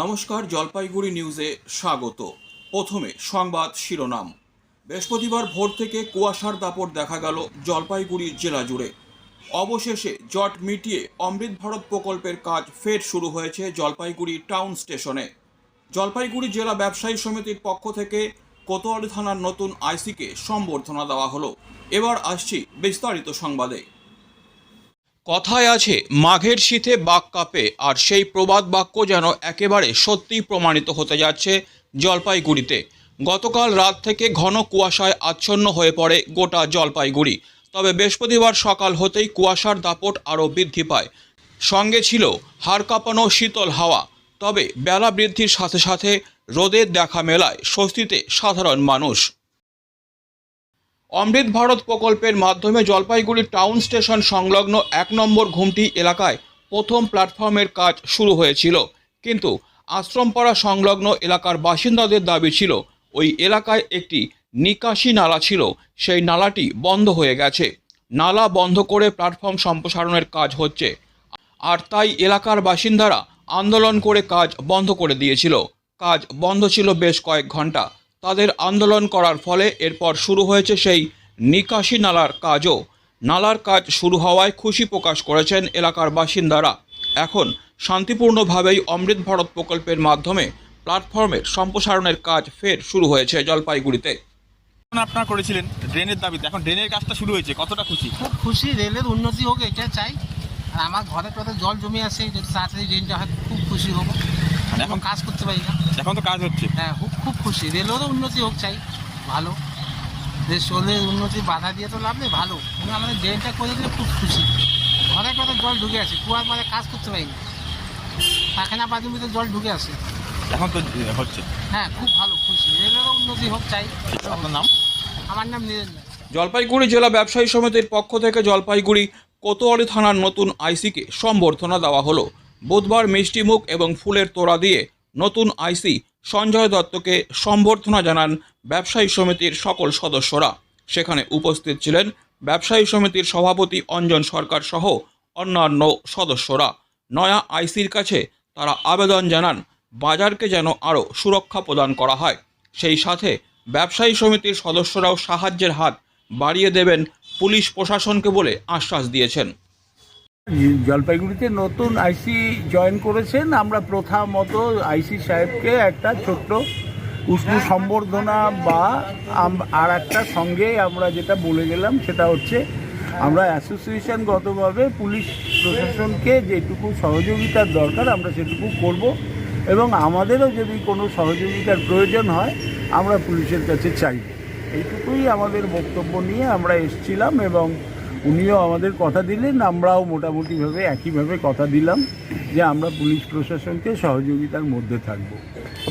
নমস্কার, জলপাইগুড়ি নিউজে স্বাগত। প্রথমে সংবাদ শিরোনাম। বৃহস্পতিবার ভোর থেকে কুয়াশার দাপট দেখা গেল জলপাইগুড়ি জেলা জুড়ে। অবশেষে জট মিটিয়ে অমৃত ভারত প্রকল্পের কাজ ফের শুরু হয়েছে জলপাইগুড়ি টাউন স্টেশনে। জলপাইগুড়ি জেলা ব্যবসায়ী সমিতির পক্ষ থেকে কোতোয়ালি থানার নতুন আইসিকে সম্বর্ধনা দেওয়া হলো। এবার আসছি বিস্তারিত সংবাদে। কথায় আছে, মাঘের শীতে বাঘ কাঁপে, আর সেই প্রবাদ বাক্য যেন একেবারে সত্যিই প্রমাণিত হতে যাচ্ছে জলপাইগুড়িতে। গতকাল রাত থেকে ঘন কুয়াশায় আচ্ছন্ন হয়ে পড়ে গোটা জলপাইগুড়ি। তবে বৃহস্পতিবার সকাল হতেই কুয়াশার দাপট আরও বৃদ্ধি পায়। সঙ্গে ছিল হাড় শীতল হাওয়া। তবে বেলা বৃদ্ধির সাথে সাথে রোদের দেখা মেলায় স্বস্তিতে সাধারণ মানুষ। অমৃত ভারত প্রকল্পের মাধ্যমে জলপাইগুড়ি টাউন স্টেশন সংলগ্ন এক নম্বর ঘুমটি এলাকায় প্রথম প্ল্যাটফর্মের কাজ শুরু হয়েছিল। কিন্তু আশ্রমপাড়া সংলগ্ন এলাকার বাসিন্দাদের দাবি ছিল, ওই এলাকায় একটি নিকাশি নালা ছিল, সেই নালাটি বন্ধ হয়ে গেছে। নালা বন্ধ করে প্ল্যাটফর্ম সম্প্রসারণের কাজ হচ্ছে। আর তাই এলাকার বাসিন্দারা আন্দোলন করে কাজ বন্ধ করে দিয়েছিল। কাজ বন্ধ ছিল বেশ কয়েক ঘণ্টা। তাদের আন্দোলন করার ফলে এরপর শুরু হয়েছে সেই নিকাশি নালার কাজও। নালার কাজ শুরু হওয়ায় খুশি প্রকাশ করেছেন এলাকার বাসিন্দারা। এখন শান্তিপূর্ণভাবেই অমৃত ভারত প্রকল্পের মাধ্যমে প্ল্যাটফর্মের সম্প্রসারণের কাজ ফের শুরু হয়েছে জলপাইগুড়িতে। আপনারা করেছিলেন ড্রেনের দাবিতে? এখন ড্রেনের কাজটা শুরু হয়েছে কতটা খুশি? খুব খুশি রেলের উন্নতি হোক এটা চাই। আর আমার ঘরে টরে জল জমে আছে যদি তাড়াতাড়ি ট্রেনটা হয় খুব খুশি হব। এখন কাজ করতে পারি না। এখন তো কাজ হচ্ছে। হ্যাঁ খুব খুব খুশি। রেলেরও উন্নতি হোক চাই ভালো। দেশ রেলের উন্নতি বাধা দিয়ে তো লাভ নেই ভালো। কিন্তু আমাদের ড্রেনটা করে দিলে খুব খুশি। ঘরে টরে জল ঢুকে আছে কুয়ার পরে কাজ করতে পারি না। পাখানা বাথরুমিতে জল ঢুকে আছে। এখন তো হচ্ছে। হ্যাঁ খুব ভালো খুশি। রেলেরও উন্নতি হোক চাই। আপনার নাম? আমার নাম নিরঞ্জন জলপাইগুড়ি জেলা ব্যবসায়ী সমিতির পক্ষ থেকে জলপাইগুড়ি কোতোয়ালি থানার নতুন আইসিকে সম্বর্ধনা দেওয়া হলো। বুধবার মিষ্টিমুখ এবং ফুলের তোড়া দিয়ে নতুন আইসি সঞ্জয় দত্তকে সম্বর্ধনা জানান ব্যবসায়ী সমিতির সকল সদস্যরা। সেখানে উপস্থিত ছিলেন ব্যবসায়ী সমিতির সভাপতি অঞ্জন সরকার সহ অন্যান্য সদস্যরা। নয়া আইসির কাছে তারা আবেদন জানান, বাজারকে যেন আরও সুরক্ষা প্রদান করা হয়। সেই সাথে ব্যবসায়ী সমিতির সদস্যরাও সাহায্যের হাত বাড়িয়ে দেবেন পুলিশ প্রশাসনকে বলে আশ্বাস দিয়েছেন। জলপাইগুড়িতে নতুন আইসি জয়েন করেছেন। আমরা প্রথা মতো আইসি সাহেবকে একটা ছোট্ট উষ্ণ সম্বর্ধনা বা আর একটা সঙ্গে আমরা যেটা বলে গেলাম সেটা হচ্ছে, আমরা অ্যাসোসিয়েশনগতভাবে পুলিশ প্রশাসনকে যেটুকু সহযোগিতার দরকার আমরা সেটুকু করব এবং আমাদেরও যদি কোনো সহযোগিতার প্রয়োজন হয়, আমরা পুলিশের কাছে চাইব। এইটুকুই আমাদের বক্তব্য নিয়ে আমরা এসছিলাম এবং উনিও আমাদের কথা দিলেন, আমরাও মোটামুটিভাবে একইভাবে কথা দিলাম যে আমরা পুলিশ প্রশাসনকে সহযোগিতার মধ্যে থাকব।